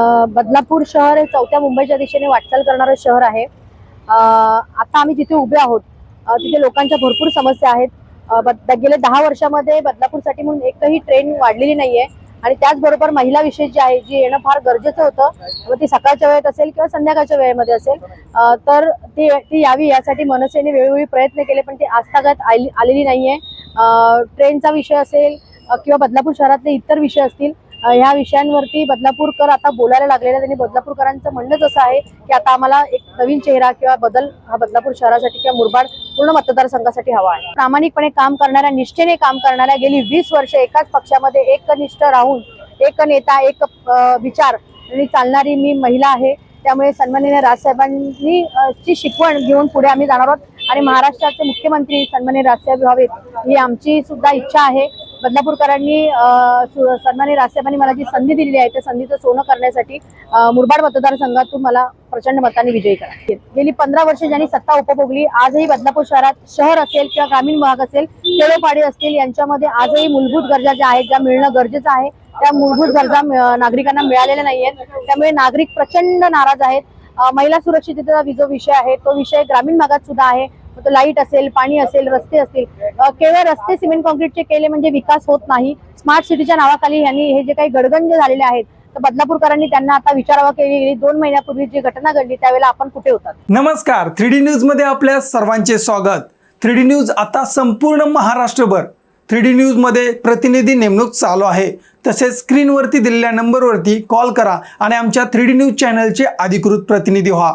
बदलापूर शहर हे चौथ्या मुंबईच्या दिशेने वाटचाल करणारं शहर आहे. आता आम्ही जिथे उभे आहोत तिथे लोकांच्या भरपूर समस्या आहेत. गेल्या दहा वर्षामध्ये बदलापूरसाठी म्हणून एकही ट्रेन वाढलेली नाहीये. आणि त्याचबरोबर महिला विषय जी आहे जी येणं फार गरजेचं होतं. ती सकाळच्या वेळेत असेल किंवा संध्याकाळच्या वेळेमध्ये असेल तर ती ती यावी यासाठी मनसेने वेळोवेळी प्रयत्न केले पण ती आजतागत आलेली नाहीये. ट्रेनचा विषय असेल किंवा बदलापूर शहरातले इतर विषय असतील ह्या विषयांवरती बदलापूरकर आता बोलायला लागलेले आहेत आणि बदलापूरकरांचं म्हणणंच असं आहे की आता आम्हाला एक नवीन चेहरा किंवा बदल हा बदलापूर शहरासाठी किंवा मुरबाड पूर्ण मतदारसंघासाठी हवा आहे. प्रामाणिकपणे काम करणाऱ्या निष्ठेने काम करणाऱ्या गेली वीस वर्ष एकाच पक्षामध्ये एकनिष्ठ राहून एक नेता एक विचार आणि चालणारी मी महिला आहे. त्यामुळे सन्माननीय राजसाहेबांनी ची शिकवण घेऊन पुढे आम्ही जाणार आहोत. आणि महाराष्ट्राचे मुख्यमंत्री सन्माननीय राजसाहेब व्हावेत ही आमची सुद्धा इच्छा आहे. बदलापूरकरांनी सन्मानी सु- मला जी संधी दिलेली आहे त्या संधीचं सोनं करण्यासाठी मुरबाड मतदारसंघातून मला प्रचंड मतांनी विजयी करा गेली पंधरा वर्ष ज्यांनी सत्ता उपभोगली आजही बदलापूर शहरात शहर असेल किंवा ग्रामीण भाग असेल खेडोपाडी असतील यांच्यामध्ये आजही मूलभूत गरजा ज्या आहेत ज्या मिळणं गरजेचं आहे त्या मूलभूत गरजा नागरिकांना मिळालेल्या नाहीयेत त्यामुळे नागरिक प्रचंड नाराज आहेत. महिला सुरक्षिततेचा जो विषय आहे तो विषय ग्रामीण भागात सुद्धा आहे. तो लाइट असेल पाणी असेल रस्ते असतील केवळ रस्ते सिमेंट कॉन्क्रीटचे केले म्हणजे विकास होत नाही. स्मार्ट सिटीच्या नावाखाली यांनी हे जे काही गडगंज झालेले आहेत तर बदलापूरकरांनी त्यांना आता विचारावा केली गेली दोन महिन्यापूर्वी जी घटना घडली त्यावेळेला आपण कुठे होतात? नमस्कार थ्री डी न्यूजमध्ये आपल्या सर्वांचे स्वागत. थ्री डी न्यूज आता संपूर्ण महाराष्ट्रभर. थ्री डी न्यूजमध्ये प्रतिनिधी नेमणूक चालू आहे. तसेच स्क्रीनवरती दिलेल्या नंबरवरती कॉल करा आणि आमच्या थ्री डी न्यूज चॅनलचे अधिकृत प्रतिनिधी व्हा.